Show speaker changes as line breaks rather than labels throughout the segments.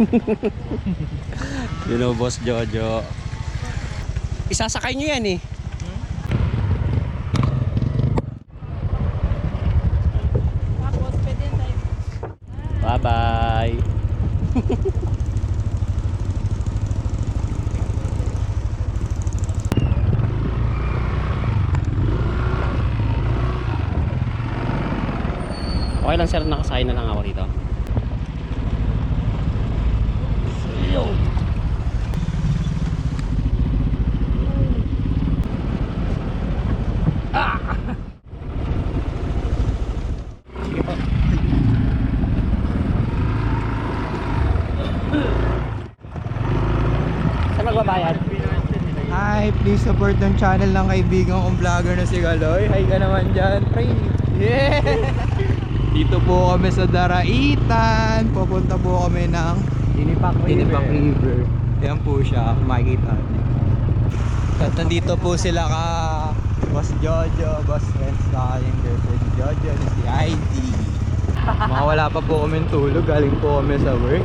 you know, Boss Jojo. Isasakay nyo yan eh. Bye-bye. Okay lang sir, nakasakay na lang ako dito. Sige po. Saan magbabayad?
Hi, please support ng channel ng kaibigan kong vlogger na si Galoy. Hi ka naman dyan, pre. Yeah! Dito po kami sa Daraitan. Pupunta po kami ng
Tinipak
Tinipak River. Yan po siya, makikita niyo. At nandito po sila ka Boss Jojo, Boss Friends na yung girlfriend ni Jojo, na si ID. Mga wala pa po kami tulog, galing po kami sa work.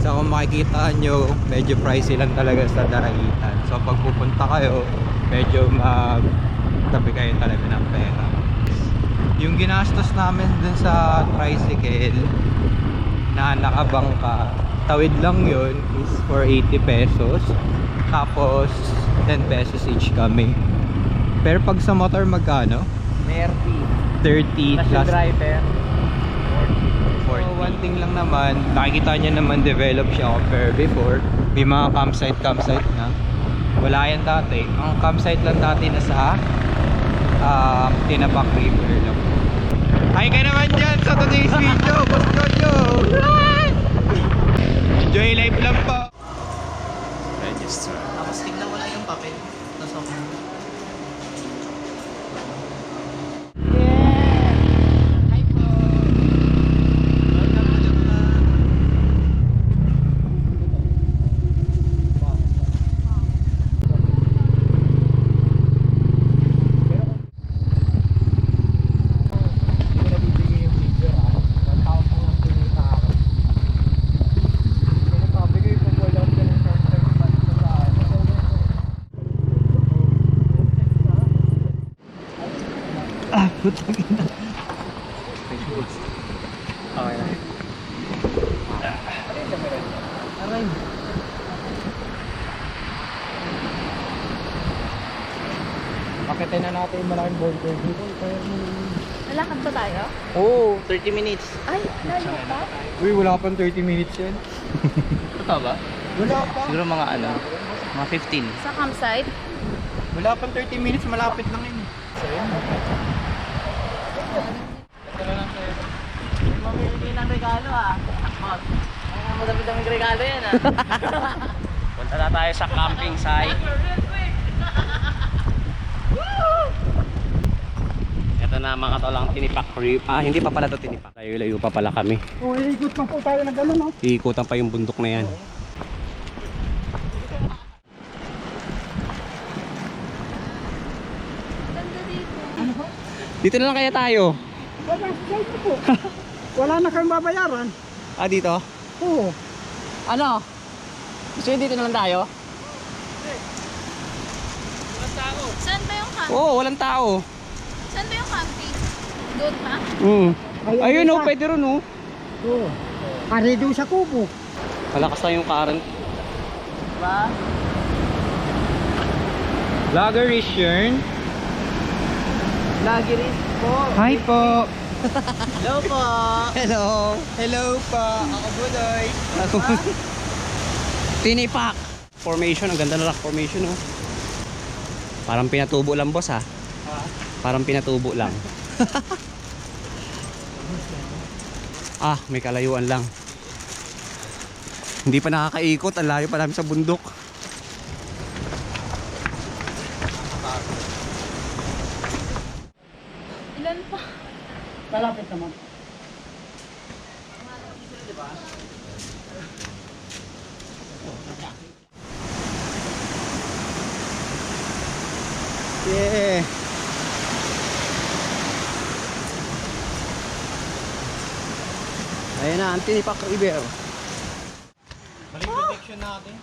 So kung makikita nyo, medyo pricey lang talaga sa Daraitan. So pag pupunta kayo, medyo magtabi kayo talaga ng pera. Yung ginastos namin dun sa tricycle na nakabangka, tawid lang yun is for 80 pesos. Tapos 10 pesos each kami. Pero pag sa motor magkano?
30.
30 plus
driver.
40. So, one thing lang naman, nakikita nyo naman develop siya compare before. May mga campsite, campsite na. Wala yan dati. Ang campsite lang dati na sa um, Tinapak River lang. Hi ka naman dyan sa today's video, Boss Jojo! Enjoy life lang po!
Register.
Tapos tignan mo lang yung papel. Tapos ako.
Ah, putang ina.
Okay na.
Aray. Pakitin na natin yung malaking border dito.
Lalakad ba tayo?
Oh, 30 minutes.
Ay, layo pa?
Uy, wala pang 30 minutes yan.
Totoo ba?
Wala pa.
Siguro mga ano, mga 15.
Sa campsite?
Wala pang 30 minutes, malapit lang yun. Yun.
Mamili ng regalo ah. Boss. Ay, madami daming regalo yan ah.
Punta na tayo sa camping site. Ito na mga katolang tinipak. Ah, hindi pa pala to tinipak. Layo-layo pa pala kami.
Oh, ikot pa po tayo ng gano'n, no?
Iikutan pa yung bundok na yan.
Dito
na lang kaya tayo.
Wala, dito po. Wala na kang babayaran.
Ah, dito?
Oo.
Ano? Gusto dito na lang tayo?
Saan ba yung camping?
Oo, oh, walang tao.
Saan ba yung camping? Doon pa?
Mm. Ayun oh, pwede rin oh.
Oo. Ari doon sa kubo.
Malakas na yung current.
Diba?
Vlogger Yern.
Lagi rin po.
Hi po.
Hello po.
Hello. Hello po. Ako Budoy.
Tinipak! Formation, ang ganda na rock formation oh. Parang pinatubo lang boss ha. Parang pinatubo lang. ah, may kalayuan lang. Hindi pa nakakaikot, ang layo pa namin sa bundok. Ayan na, ang tinipak river.
location natin.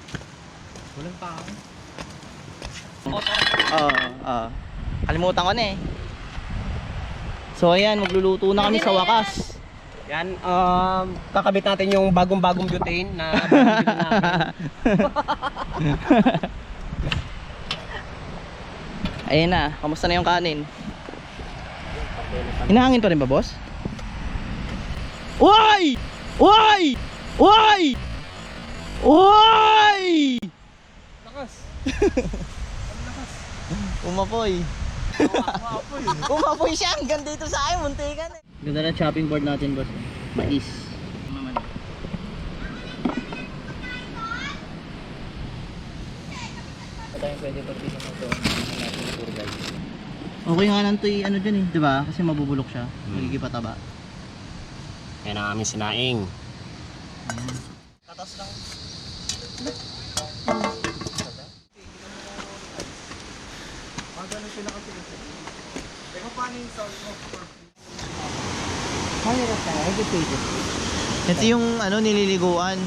Walang tao.
Oo, oo. Kalimutan ko na eh. So ayan, magluluto na kami sa wakas.
Yan, um, kakabit natin yung bagong-bagong butane na bibili namin.
Ayun na, kamusta na yung kanin? Hinahangin pa rin ba, boss? Uy! Uy! Uy! Uy!
Lakas.
Umapoy. Umapoy siya hanggang dito sa akin, muntikan eh. Ganda na chopping board natin, boss. Mais. Okay nga lang to ano dyan eh, di ba? Kasi mabubulok siya. Magiging pataba.
Yan ang aming sinaing.
Tatas lang. Ito yung ano nililiguan.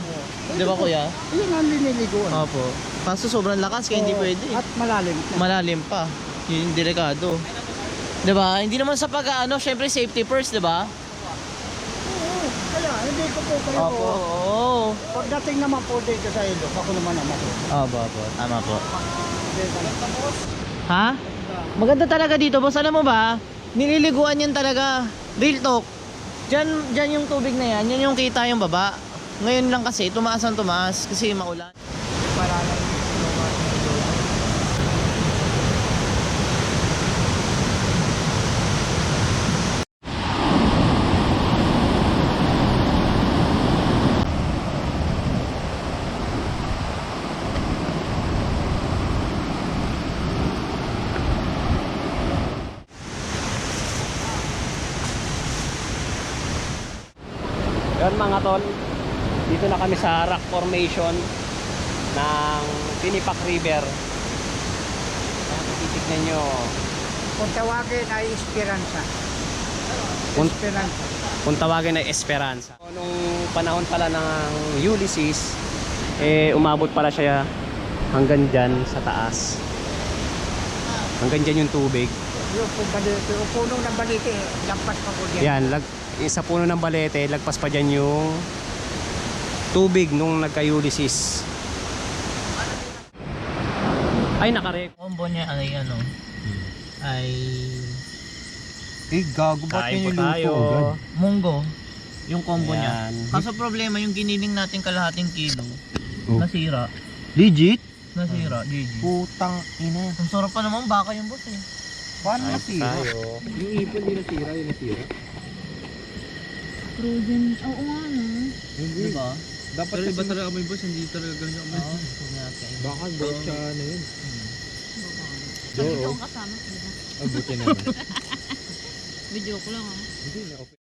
Di ba kuya?
Yun ang liniliguan.
Opo. Kaso sobrang lakas kaya hindi pwede.
At malalim.
Malalim pa. Yun yung delikado. Di ba? Hindi naman sa pag ano, syempre safety first, di ba?
Hindi ko po kayo
Opo. Oo.
Pagdating naman po dito sa ilog, ako naman naman.
Opo, opo. Tama po. Ha? Maganda talaga dito, boss. Alam mo ba? Nililiguan yan talaga. Real talk. Diyan, diyan yung tubig na yan. Yan yung kita yung baba. Ngayon lang kasi, tumaas ang tumaas kasi maulan.
Yan mga tol, dito na kami sa rock formation ng Tinipak River. Titignan nyo.
Kung tawagin ay Esperanza. Esperanza.
kung tawagin ay Esperanza. Nung panahon pala ng Ulysses, eh umabot pala siya hanggang dyan sa taas. Hanggang dyan yung tubig.
Yung puno ng balite, lampas pa po dyan.
Yan, lag, sa puno ng balete, lagpas pa dyan yung tubig nung nagka-Ulysses. Ay, nakarek.
Combo niya ay ano, ay
Eh, gago ba't yun yung
tayo.
munggo. Yung combo niya. Kaso problema, yung giniling natin kalahating kilo,
Oh.
nasira.
Legit?
Nasira, GG.
Putang ina.
Ang sarap pa naman, baka yung boss eh.
Paano nasira? Yung ipon di nasira, yung nasira.
Frozen. Oo nga no.
Hindi.
Diba?
Dapat
Pero iba talaga may boss, hindi talaga ganyan kami.
Oo.
Baka goat siya ano yun.
Sabi ko kasama sila.
Ah, buti naman.
Video ko lang ah.
Hindi na, okay.